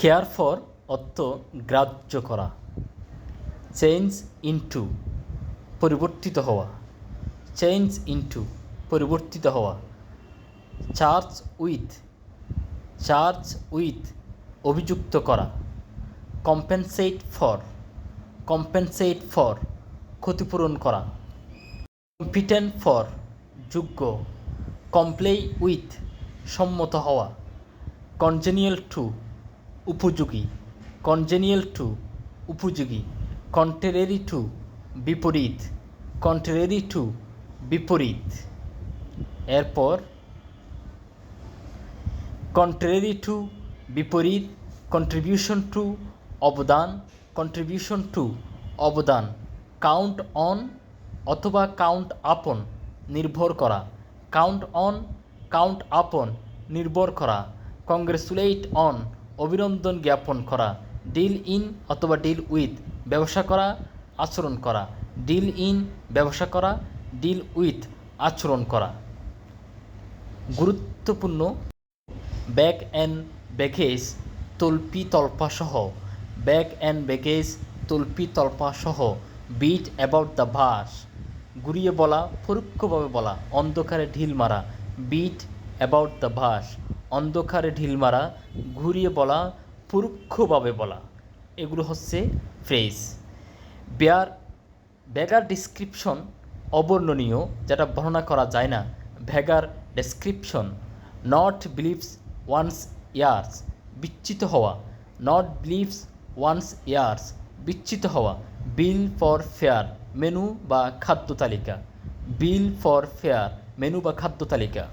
Care for অর্থ গ্রাহ্য করা চেঞ্জ ইনটু পরিবর্তিত হওয়া চেঞ্জ ইনটু পরিবর্তিত হওয়া চার্জ উইথ চার্জ উইথ অভিযুক্ত করা কম্পেনসেট ফর কম্পেনসেট ফর ক্ষতিপূরণ করা কম্পিটেন্ট ফর যোগ্য কমপ্লেই উইথ সম্মত হওয়া কনজেনিয়াল টু উপযোগী কনজেনিয়াল টু উপযোগী কন্ট্রেরি টু বিপরীত কন্ট্রেরি টু বিপরীত। এরপর কন্ট্রেরি টু বিপরীত কন্ট্রিবিউশন টু অবদান কন্ট্রিবিউশন টু অবদান কাউন্ট অন অথবা কাউন্ট আপন নির্ভর করা কাউন্ট অন কাউন্ট আপন নির্ভর করা কংগ্রেচুলেট অন অভিনন্দন জ্ঞাপন করা, ডিল ইন অথবা ডিল উইথ ব্যবসা করা, আচরণ করা, ডিল ইন ব্যবসা করা, ডিল উইথ আচরণ করা। গুরুত্বপূর্ণ ব্যাক অ্যান্ড ব্যাগেজ তল্পি সহ, ব্যাক অ্যান্ড তল্পি তল্পা সহ, বিট অ্যাবাউট দ্য ভাস ঘুরিয়ে বলা, পরোক্ষভাবে বলা, অন্ধকারে ঢিল মারা, বিট অ্যাবাউট দ্য ভাস অন্ধকারে ঢিল মারা, ঘুরিয়ে বলা, পরোক্ষভাবে বলা। এগুলো হচ্ছে ফ্রেজ। বেয়ার ব্যাগার ডিসক্রিপশন অবর্ণনীয়, যেটা বর্ণনা করা যায় না। Beggar description not believes one's ears বিচ্ছিত হওয়া। নট বিলিভস ওয়ান্স ইয়ার্স বিচ্ছিত হওয়া। বিল ফর ফেয়ার মেনু বা খাদ্য তালিকা। বিল ফর ফেয়ার মেনু বা খাদ্য তালিকা।